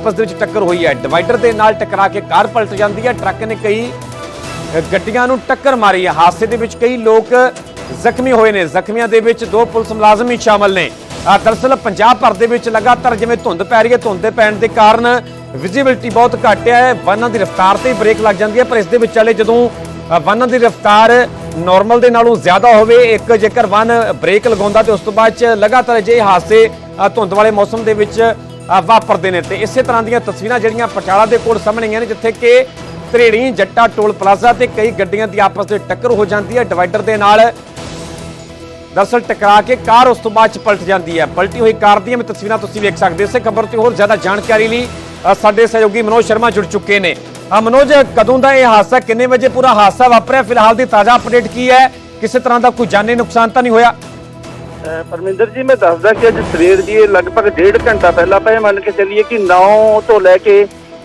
ਆਪਸ ਦੇ ਵਿੱਚ ਟੱਕਰ ਹੋਈ ਹੈ। ਡਿਵਾਈਡਰ ਦੇ ਨਾਲ ਟਕਰਾ ਕੇ ਕਾਰ ਪਲਟ ਜਾਂਦੀ ਹੈ। ਟਰੱਕ ਨੇ ਕਈ ਗੱਡੀਆਂ ਨੂੰ ਟੱਕਰ ਮਾਰੀ ਹੈ। ਹਾਦਸੇ ਦੇ ਵਿੱਚ ਕਈ ਲੋਕ ਜ਼ਖਮੀ ਹੋਏ ਨੇ। ਜ਼ਖਮੀਆਂ ਦੇ ਵਿੱਚ ਦੋ ਪੁਲਿਸ ਮੁਲਾਜ਼ਮ ਵੀ ਸ਼ਾਮਲ ਨੇ। ਅ, ਦਰਅਸਲ ਪੰਜਾਬ ਭਰ ਦੇ ਵਿੱਚ ਲਗਾਤਾਰ ਜਿਵੇਂ ਧੁੰਦ ਪੈ ਰਹੀ ਹੈ ਧੁੰਦ ਦੇ ਪੈਣ ਦੇ ਕਾਰਨ ਵਿਜ਼ਿਬਿਲਟੀ ਬਹੁਤ ਘੱਟ ਹੈ। ਵਾਹਨਾਂ ਦੀ ਰਫ਼ਤਾਰ ਤੇ ਬ੍ਰੇਕ ਲੱਗ ਜਾਂਦੀ ਹੈ। ਪਰ ਇਸ ਦੇ ਵਿਚਾਲੇ ਜਦੋਂ ਵਾਹਨਾਂ ਦੀ ਰਫ਼ਤਾਰ ਨਾਰਮਲ ਦੇ ਨਾਲੋਂ ਜ਼ਿਆਦਾ ਹੋਵੇ ਇੱਕ ਜੇਕਰ ਵਾਹਨ ਬ੍ਰੇਕ ਲਗਾਉਂਦਾ ਤੇ ਉਸ ਤੋਂ ਬਾਅਦ ਚ ਲਗਾਤਾਰ ਅਜਿਹੇ ਹਾਦਸੇ ਧੁੰਦ ਵਾਲੇ ਮੌਸਮ ਦੇ ਵਿੱਚ ਵਾਪਰਦੇ ਨੇ ਤੇ ਇਸੇ ਤਰ੍ਹਾਂ ਦੀਆਂ ਤਸਵੀਰਾਂ ਜਿਹੜੀਆਂ ਪਟਿਆਲਾ ਦੇ ਕੋਲ ਸਾਹਮਣੇ ਆਈਆਂ ਨੇ ਜਿੱਥੇ ਕਿ ਧਰੇੜੀ ਜੱਟਾ ਟੋਲ ਪਲਾਜ਼ਾ ਤੇ ਕਈ ਗੱਡੀਆਂ ਦੀ ਆਪਸ ਵਿੱਚ ਟੱਕਰ ਹੋ ਜਾਂਦੀ ਹੈ। ਡਿਵਾਈਡਰ ਦੇ ਨਾਲ ਦਰਅਸਲ ਟਕਰਾ ਕੇ ਕਾਰ ਉਸ ਤੋਂ ਬਾਅਦ ਚ ਪਲਟ ਜਾਂਦੀ ਹੈ। ਪਲਟੀ ਹੋਈ ਕਾਰ ਦੀਆਂ ਵੀ ਤਸਵੀਰਾਂ ਤੁਸੀਂ ਵੇਖ ਸਕਦੇ ਹੋ। ਇਸੇ ਖਬਰ ਤੇ ਹੋਰ ਜ਼ਿਆਦਾ ਜਾਣਕਾਰੀ ਲਈ ਸਾਡੇ ਸਹਿਯੋਗੀ ਮਨੋਜ ਸ਼ਰਮਾ ਜੁੜ ਚੁੱਕੇ ਨੇ। ਅ, ਮਨੋਜ ਕਦੋਂ ਦਾ ਇਹ ਹਾਦਸਾ ਕਿੰਨੇ ਵਜੇ ਪੂਰਾ ਹਾਦਸਾ ਵਾਪਰਿਆ? ਫਿਲਹਾਲ ਦੀ ਤਾਜ਼ਾ ਅਪਡੇਟ ਕੀ ਹੈ? ਕਿਸੇ ਤਰ੍ਹਾਂ ਦਾ ਕੋਈ ਜਾਨੀ ਨੁਕਸਾਨ ਤਾਂ ਨਹੀਂ ਹੋਇਆ? ਪਰਮਿੰਦਰ ਜੀ, ਮੈਂ ਦੱਸਦਾ ਕਿ ਅੱਜ ਸਵੇਰ ਦੀ ਇਹ ਲਗਭਗ ਡੇਢ ਘੰਟਾ ਪਹਿਲਾਂ ਆਪਾਂ ਇਹ ਮੰਨ ਕੇ ਚੱਲੀਏ ਕਿ 9 ਤੋਂ ਲੈ ਕੇ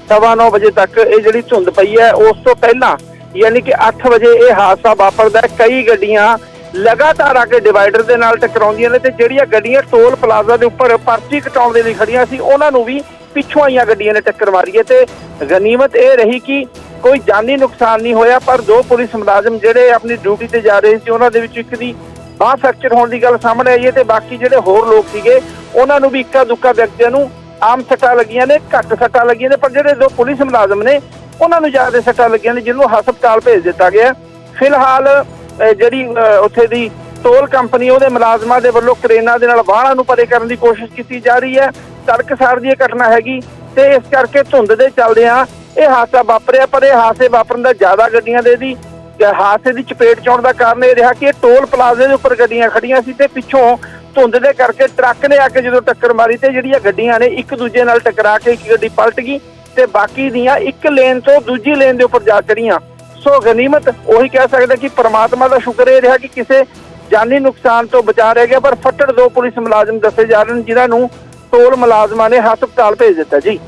ਸਵਾ ਨੌ ਵਜੇ ਤੱਕ ਇਹ ਜਿਹੜੀ ਧੁੰਦ ਪਈ ਹੈ, ਉਸ ਤੋਂ ਪਹਿਲਾਂ ਯਾਨੀ ਕਿ 8 ਵਜੇ ਇਹ ਹਾਦਸਾ ਵਾਪਰਦਾ ਹੈ। ਕਈ ਗੱਡੀਆਂ ਲਗਾਤਾਰ ਆ ਕੇ ਡਿਵਾਈਡਰ ਦੇ ਨਾਲ ਟਕਰਾਉਂਦੀਆਂ ਨੇ ਤੇ ਜਿਹੜੀਆਂ ਗੱਡੀਆਂ ਟੋਲ ਪਲਾਜ਼ਾ ਦੇ ਉੱਪਰ ਪਰਚੀ ਕਟਾਉਣ ਦੇ ਲਈ ਖੜੀਆਂ ਸੀ, ਉਹਨਾਂ ਨੂੰ ਵੀ ਪਿੱਛੋਂ ਆਈਆਂ ਗੱਡੀਆਂ ਨੇ ਟੱਕਰ ਮਾਰੀ ਹੈ ਤੇ ਗਨੀਮਤ ਇਹ ਰਹੀ ਕਿ ਕੋਈ ਜਾਨੀ ਨੁਕਸਾਨ ਨਹੀਂ ਹੋਇਆ, ਪਰ ਦੋ ਪੁਲਿਸ ਮੁਲਾਜ਼ਮ ਜਿਹੜੇ ਆਪਣੀ ਡਿਊਟੀ ਤੇ ਜਾ ਰਹੇ ਸੀ, ਉਹਨਾਂ ਦੇ ਵਿੱਚ ਇੱਕ ਦੀ ਬਾਹ ਫ੍ਰੈਕਚਰ ਹੋਣ ਦੀ ਗੱਲ ਸਾਹਮਣੇ ਆਈ ਹੈ ਤੇ ਬਾਕੀ ਜਿਹੜੇ ਹੋਰ ਲੋਕ ਸੀਗੇ, ਉਹਨਾਂ ਨੂੰ ਵੀ ਇੱਕਾ ਦੁੱਕਾ ਵਿਅਕਤੀਆਂ ਨੂੰ ਆਮ ਸੱਟਾਂ ਲੱਗੀਆਂ ਨੇ, ਘੱਟ ਸੱਟਾਂ ਲੱਗੀਆਂ ਨੇ, ਪਰ ਜਿਹੜੇ ਦੋ ਪੁਲਿਸ ਮੁਲਾਜ਼ਮ ਨੇ, ਉਹਨਾਂ ਨੂੰ ਜ਼ਿਆਦਾ ਸੱਟਾਂ ਲੱਗੀਆਂ ਨੇ, ਜਿਹਨੂੰ ਹਸਪਤਾਲ ਭੇਜ ਦਿੱਤਾ ਗਿਆ। ਫਿਲਹਾਲ ਜਿਹੜੀ ਉੱਥੇ ਦੀ ਟੋਲ ਕੰਪਨੀ ਉਹਦੇ ਮੁਲਾਜ਼ਮਾਂ ਦੇ ਵੱਲੋਂ ਕਰੇਨਾਂ ਦੇ ਨਾਲ ਵਾਹਨਾਂ ਨੂੰ ਪਰੇ ਕਰਨ ਦੀ ਕੋਸ਼ਿਸ਼ ਕੀਤੀ ਜਾ ਰਹੀ ਹੈ। ਤੜਕਸਾਰ ਦੀ ਇਹ ਘਟਨਾ ਹੈਗੀ ਤੇ ਇਸ ਕਰਕੇ ਧੁੰਦ ਦੇ ਚੱਲਦੇ ਆ ਇਹ ਹਾਦਸਾ ਵਾਪਰਿਆ, ਪਰ ਇਹ ਹਾਦਸੇ ਵਾਪਰਨ ਦਾ ਜ਼ਿਆਦਾ ਗੱਡੀਆਂ ਦੇ ਦੀ ਹਾਦਸੇ ਦੀ ਚਪੇਟ ਚ ਆਉਣ ਦਾ ਕਾਰਨ ਇਹ ਰਿਹਾ ਕਿ ਟੋਲ ਪਲਾਜ਼ੇ ਦੇ ਉੱਪਰ ਗੱਡੀਆਂ ਖੜੀਆਂ ਸੀ ਤੇ ਪਿੱਛੋਂ ਧੁੰਦ ਦੇ ਕਰਕੇ ਟਰੱਕ ਨੇ ਆ ਕੇ ਜਦੋਂ ਟੱਕਰ ਮਾਰੀ ਤੇ ਜਿਹੜੀਆਂ ਗੱਡੀਆਂ ਨੇ ਇੱਕ ਦੂਜੇ ਨਾਲ ਟਕਰਾ ਕੇ ਇੱਕ ਗੱਡੀ ਪਲਟ ਗਈ ਤੇ ਬਾਕੀ ਦੀਆਂ ਇੱਕ ਲੇਨ ਤੋਂ ਦੂਜੀ ਲੇਨ ਦੇ ਉੱਪਰ ਜਾ ਚੜੀਆਂ ਸੋ ਗਨੀਮਤ ਉਹੀ ਕਹਿ ਸਕਦੇ ਕਿ ਪ੍ਰਮਾਤਮਾ ਦਾ ਸ਼ੁਕਰ ਇਹ ਰਿਹਾ ਕਿ ਕਿਸੇ ਜਾਨੀ ਨੁਕਸਾਨ ਤੋਂ ਬਚਾ ਰਹਿ ਗਿਆ, ਪਰ ਫੱਟੜ ਦੋ ਪੁਲਿਸ ਮੁਲਾਜ਼ਮ ਦੱਸੇ ਜਾ ਰਹੇ ਨੇ, ਜਿਨ੍ਹਾਂ ਨੂੰ ਟੋਲ ਮੁਲਾਜ਼ਮਾਂ ਨੇ ਹਸਪਤਾਲ ਭੇਜ ਦਿੱਤਾ ਜੀ।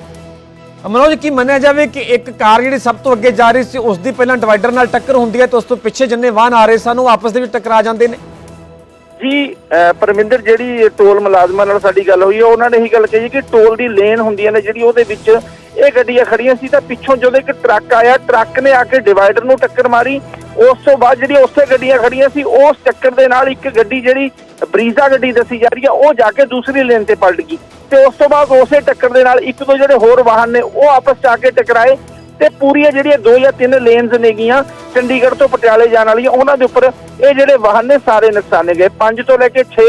ਮਨੋਜ, ਕੀ ਮੰਨਿਆ ਜਾਵੇ ਕਿ ਇੱਕ ਕਾਰ ਜਿਹੜੀ ਸਭ ਤੋਂ ਅੱਗੇ ਜਾ ਰਹੀ ਸੀ, ਉਸ ਦੀ ਪਹਿਲਾਂ ਡਿਵਾਈਡਰ ਨਾਲ ਟੱਕਰ ਹੁੰਦੀ ਹੈ ਤੇ ਉਸ ਤੋਂ ਪਿੱਛੇ ਜਿੰਨੇ ਵਾਹਨ ਆ ਰਹੇ ਸਨ, ਉਹ ਆਪਸ ਦੇ ਵਿੱਚ ਟਕਰਾ ਜਾਂਦੇ ਨੇ? ਜੀ ਅਹ ਪਰਮਿੰਦਰ, ਜਿਹੜੀ ਟੋਲ ਮੁਲਾਜ਼ਮਾਂ ਨਾਲ ਸਾਡੀ ਗੱਲ ਹੋਈ ਹੈ, ਉਹਨਾਂ ਨੇ ਇਹੀ ਗੱਲ ਕਹੀ ਕਿ ਟੋਲ ਦੀ ਲੇਨ ਹੁੰਦੀਆਂ ਨੇ, ਜਿਹੜੀ ਉਹਦੇ ਵਿੱਚ ਇਹ ਗੱਡੀਆਂ ਖੜੀਆਂ ਸੀ ਤਾਂ ਪਿੱਛੋਂ ਜਦੋਂ ਇੱਕ ਟਰੱਕ ਆਇਆ, ਟਰੱਕ ਨੇ ਆ ਕੇ ਡਿਵਾਈਡਰ ਨੂੰ ਟੱਕਰ ਮਾਰੀ। ਉਸ ਤੋਂ ਬਾਅਦ ਜਿਹੜੀ ਉਸੇ ਗੱਡੀਆਂ ਖੜੀਆਂ ਸੀ, ਉਸ ਟੱਕਰ ਦੇ ਨਾਲ ਇੱਕ ਗੱਡੀ ਜਿਹੜੀ ਬਰੀਜ਼ਾ ਗੱਡੀ ਦੱਸੀ ਜਾ ਰਹੀ ਹੈ ਉਹ ਜਾ ਕੇ ਦੂਸਰੀ ਲੇਨ ਤੇ ਪਲਟ ਗਈ। ਤੇ ਉਸ ਤੋਂ ਬਾਅਦ ਉਸੇ ਟੱਕਰ ਦੇ ਨਾਲ ਇੱਕ ਦੋ ਜਿਹੜੇ ਹੋਰ ਵਾਹਨ ਨੇ, ਉਹ ਆਪਸ 'ਚ ਆ ਕੇ ਟਕਰਾਏ। ਤੇ ਪੂਰੀਆਂ ਜਿਹੜੀਆਂ ਦੋ ਜਾਂ ਤਿੰਨ ਲੇਨਸ ਨੇਗੀਆਂ ਚੰਡੀਗੜ੍ਹ ਤੋਂ ਪਟਿਆਲੇ ਜਾਣ ਵਾਲੀਆਂ, ਉਹਨਾਂ ਦੇ ਉੱਪਰ ਇਹ ਜਿਹੜੇ ਵਾਹਨ ਨੇ, ਸਾਰੇ ਨੁਕਸਾਨੇ ਗਏ। ਪੰਜ ਤੋਂ ਲੈ ਕੇ 6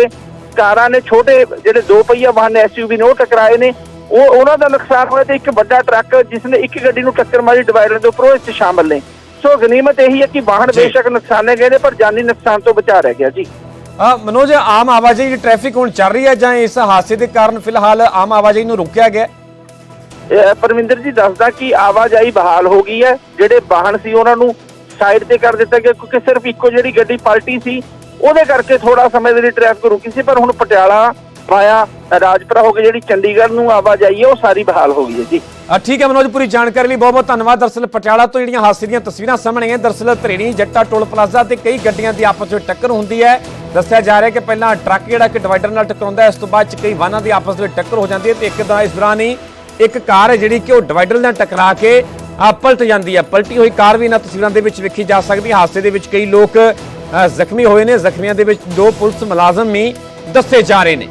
ਕਾਰਾਂ ਨੇ, ਛੋਟੇ ਜਿਹੜੇ ਦੋ ਪਹੀਆ ਵਾਹਨ ਨੇ ਐਸਯੂਵੀ ਨੇ, ਉਹ ਟਕਰਾਏ ਨੇ। ਉਹ ਉਹਨਾਂ ਦਾ ਨੁਕਸਾਨ ਹੋਇਆ ਤੇ ਇੱਕ ਵੱਡਾ ਟਰੱਕ ਜਿਸ ਨੇ ਇੱਕ ਗੱਡੀ ਨੂੰ ਟੱਕਰ ਮਾਰੀ ਡਿਵਾਈਡਰ ਦੇ ਉੱਪਰ ਉਹ ਇਸ ਸ਼ਾਮਲ ਨੇ। ਸੋ ਗਨੀਮਤ ਇਹੀ ਹੈ ਕਿ ਵਾਹਨ। ਬੇਸ਼ੱਕ ਨੁਕਸਾਨੇ ਗਏ ਨੇ ਪਰ ਜਾਨੀ ਨੁਕਸਾਨ ਤੋਂ ਬਚਾ ਰਹਿ ਗਿਆ ਜੀ। ਅ, ਮਨੋਜ ਆਮ ਆਵਾਜਾਈ ਦੀ ਟ੍ਰੈਫਿਕ ਹੁਣ ਚੱਲ ਰਹੀ ਹੈ ਜਾਂ ਇਸ ਹਾਦਸੇ ਦੇ ਕਾਰਨ ਫਿਲਹਾਲ ਆਮ ਆਵਾਜਾਈ ਨੂੰ ਰੋਕਿਆ ਗਿਆ? ਪਰਮਿੰਦਰ ਜੀ ਦੱਸਦਾ ਕਿ ਆਵਾਜਾਈ ਬਹਾਲ ਹੋ ਗਈ ਹੈ। ਜਿਹੜੇ ਵਾਹਨ ਸੀ ਉਹਨਾਂ ਨੂੰ ਸਾਈਡ ਤੇ ਕਰ ਦਿੱਤਾ ਗਿਆ ਕਿਉਂਕਿ ਸਿਰਫ ਇੱਕੋ ਜਿਹੜੀ ਗੱਡੀ ਪਲਟੀ ਸੀ ਉਹਦੇ ਕਰਕੇ ਥੋੜਾ ਸਮੇਂ ਦੇ ਲਈ ਟ੍ਰੈਫਿਕ ਰੁਕੀ ਸੀ ਪਰ ਹੁਣ ਪਟਿਆਲਾ ਵਾਇਆ ਰਾਜਪੁਰਾ ਹੋ ਕੇ ਜਿਹੜੀ ਚੰਡੀਗੜ੍ਹ ਨੂੰ ਆਵਾਜਾਈ ਹੈ ਉਹ ਸਾਰੀ ਬਹਾਲ ਹੋ ਗਈ ਹੈ ਜੀ। ਅ, ਠੀਕ ਹੈ ਮਨੋਜ ਪੂਰੀ ਜਾਣਕਾਰੀ ਲਈ ਬਹੁਤ ਬਹੁਤ ਧੰਨਵਾਦ। ਦਰਅਸਲ ਪਟਿਆਲਾ ਤੋਂ ਜਿਹੜੀਆਂ ਹਾਦਸੇ ਦੀਆਂ ਤਸਵੀਰਾਂ ਸਾਹਮਣੇ ਆਈਆਂ ਦਰਅਸਲ ਧਰੇੜੀ ਜੱਟਾ ਟੋਲ ਪਲਾਜ਼ਾ ਤੇ ਕਈ ਗੱਡੀਆਂ ਦੀ ਆਪਸ ਵਿੱਚ ਟੱਕਰ ਹੁੰਦੀ ਹੈ। ਦੱਸਿਆ ਜਾ ਰਿਹਾ ਕਿ ਪਹਿਲਾਂ ਟਰੱਕ ਜਿਹੜਾ ਕਿ ਡਿਵਾਈਡਰ ਨਾਲ ਟਕਰਾਉਂਦਾ ਹੈ ਉਸ ਤੋਂ ਬਾਅਦ ਚ ਕਈ ਵਾਹਨਾਂ ਦੀ ਆਪਸ ਵਿੱਚ ਟੱਕਰ ਹੋ ਜਾਂਦੀ ਹੈ ਤੇ ਇੱਕ ਦਾ ਇਸ ਦੌਰਾਨ ਹੀ ਇੱਕ ਕਾਰ ਹੈ ਜਿਹੜੀ ਕਿ ਉਹ ਡਿਵਾਈਡਰ ਨਾਲ ਟਕਰਾ ਕੇ ਆ ਪਲਟ ਜਾਂਦੀ ਹੈ। ਪਲਟੀ ਹੋਈ ਕਾਰ ਵੀ ਇਹਨਾਂ ਤਸਵੀਰਾਂ ਦੇ ਵਿੱਚ ਵੇਖੀ ਜਾ ਸਕਦੀ ਹੈ। ਹਾਦਸੇ ਦੇ ਵਿੱਚ ਕਈ ਲੋਕ ਜ਼ਖਮੀ ਹੋਏ ਨੇ। ਜ਼ਖਮੀਆਂ ਦੇ ਵਿੱਚ ਦੋ ਪੁਲਿਸ ਮੁਲਾਜ਼ਮ ਵੀ ਦੱਸੇ ਜਾ ਰਹੇ ਨੇ।